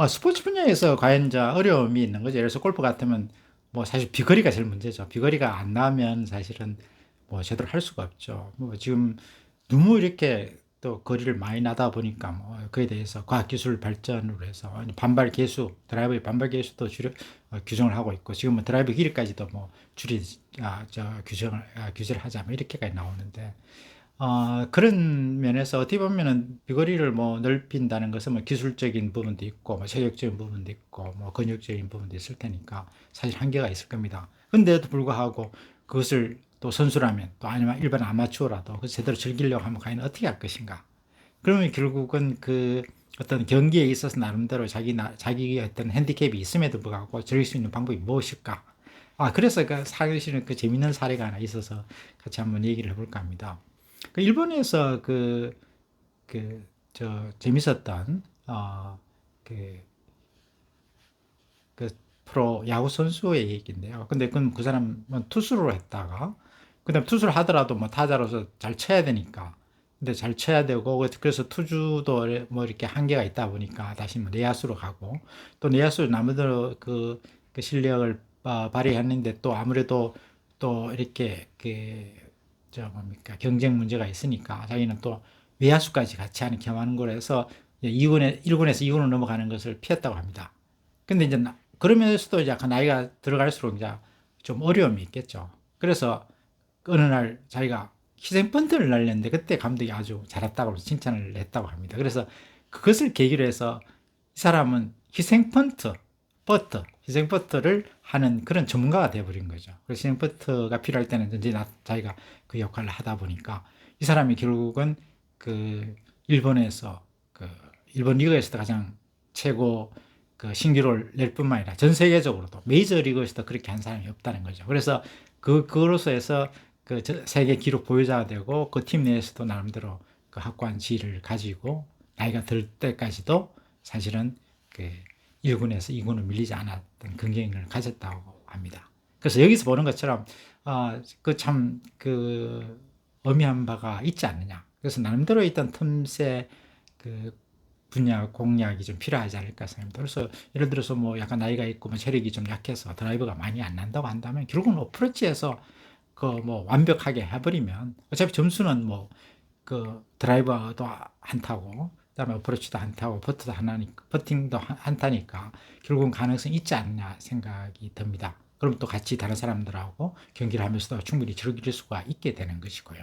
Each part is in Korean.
어, 스포츠 분야에서 과연 이제 어려움이 있는 거죠. 예를 들어서 골프 같으면 뭐 사실 비거리가 제일 문제죠. 비거리가 안 나면 사실은 뭐 제대로 할 수가 없죠. 뭐 지금 너무 이렇게 또 거리를 많이 나다 보니까 뭐 그에 대해서 과학기술 발전으로 해서 반발 계수, 드라이버의 반발 계수도 줄여 어, 규정을 하고 있고 지금은 드라이버 길이까지도 뭐 줄이 아, 저 규정을 아, 규제를 하자 뭐 이렇게까지 나오는데 어, 그런 면에서 어떻게 보면은 비거리를 뭐 넓힌다는 것은 뭐 기술적인 부분도 있고 뭐 체력적인 부분도 있고 뭐 근육적인 부분도 있을 테니까 사실 한계가 있을 겁니다. 근데도 불구하고 그것을 또 선수라면 또 아니면 일반 아마추어라도 그 제대로 즐기려고 하면 과연 어떻게 할 것인가? 그러면 결국은 그 어떤 경기에 있어서 나름대로 자기 나, 자기의 어떤 핸디캡이 있음에도 불구하고 즐길 수 있는 방법이 무엇일까? 아, 그래서 그 사실은 그 재밌는 사례가 하나 있어서 같이 한번 얘기를 해볼까 합니다. 그 일본에서 그, 그, 저, 재밌었던, 어, 그, 그 프로 야구 선수의 얘기인데요. 근데 그건 그 사람은 투수로 했다가, 그 다음 투수를 하더라도 뭐 타자로서 잘 쳐야 되니까. 근데 잘 쳐야 되고, 그래서 투주도 뭐 이렇게 한계가 있다 보니까 다시 뭐 내야수로 가고, 또 내야수 나무대로 그, 그 실력을 어, 발휘했는데 또 아무래도 또 이렇게 그, 저 뭡니까 경쟁 문제가 있으니까 자기는 또 외야수까지 같이 하는 겸하는 거로 해서 2군에 1군에서 2군으로 넘어가는 것을 피했다고 합니다. 근데 이제 나- 그러면서도 이제 약간 나이가 들어갈수록 이제 좀 어려움이 있겠죠. 그래서 어느 날 자기가 희생 펀트를 날렸는데 그때 감독이 아주 잘했다고 칭찬을 했다고 합니다. 그래서 그것을 계기로 해서 이 사람은 희생 펀트, 버터, 희생 버터를 하는 그런 전문가가 되어버린 거죠. 그래서 희생 버터가 필요할 때는 이제 나, 자기가 그 역할을 하다 보니까 이 사람이 결국은 그 일본에서 그 일본 리그에서도 가장 최고 그 신기록을 낼 뿐만 아니라 전 세계적으로도 메이저 리그에서도 그렇게 한 사람이 없다는 거죠. 그래서 그 그로서 해서 그 저- 세계 기록 보유자가 되고 그 팀 내에서도 나름대로 그 확고한 지위를 가지고 나이가 들 때까지도 사실은 그 1군에서 2군을 밀리지 않았던 긍정을 가졌다고 합니다. 그래서 여기서 보는 것처럼 아, 그참그 의미한 바가 있지 않느냐. 그래서 나름대로 있던 틈새 그 분야 공략이 좀 필요하지 않을까 생각합니다. 그래서 예를 들어서 뭐 약간 나이가 있고 뭐 체력이 좀 약해서 드라이버가 많이 안 난다고 한다면 결국은 어프로치에서 그 뭐 완벽하게 해버리면 어차피 점수는 뭐 그 드라이버도 한타고 그다음에 어프로치도 한타고 퍼트도 하나니까 퍼팅도 한- 한타니까 결국은 가능성이 있지 않냐 생각이 듭니다. 그럼 또 같이 다른 사람들하고 경기를 하면서도 충분히 즐길 수가 있게 되는 것이고요.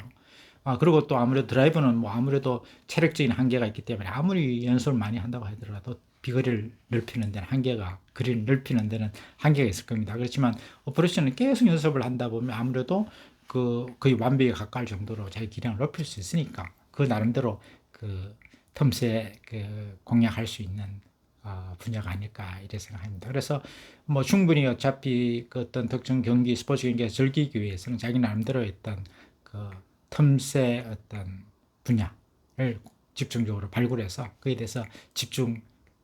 아, 그리고 또 아무래도 드라이버는 뭐 아무래도 체력적인 한계가 있기 때문에 아무리 연습을 많이 한다고 하더라도 비거리를 넓히는 데는 한계가, 거리를 넓히는 데는 한계가 있을 겁니다. 그렇지만 오퍼레이션은 계속 연습을 한다 보면 아무래도 그 거의 완벽에 가까울 정도로 자기 기량을 높일 수 있으니까 그 나름대로 그 틈새 그 공략할 수 있는 어, 분야가 아닐까 이렇게 생각합니다. 그래서 뭐 충분히 어차피 그 어떤 특정 경기 스포츠 경기에 즐기기 위해서는 자기 나름대로 있던 그 틈새 어떤 분야를 집중적으로 발굴해서 그에 대해서 집중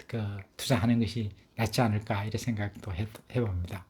그 투자하는 것이 낫지 않을까 이런 생각도 해, 해봅니다.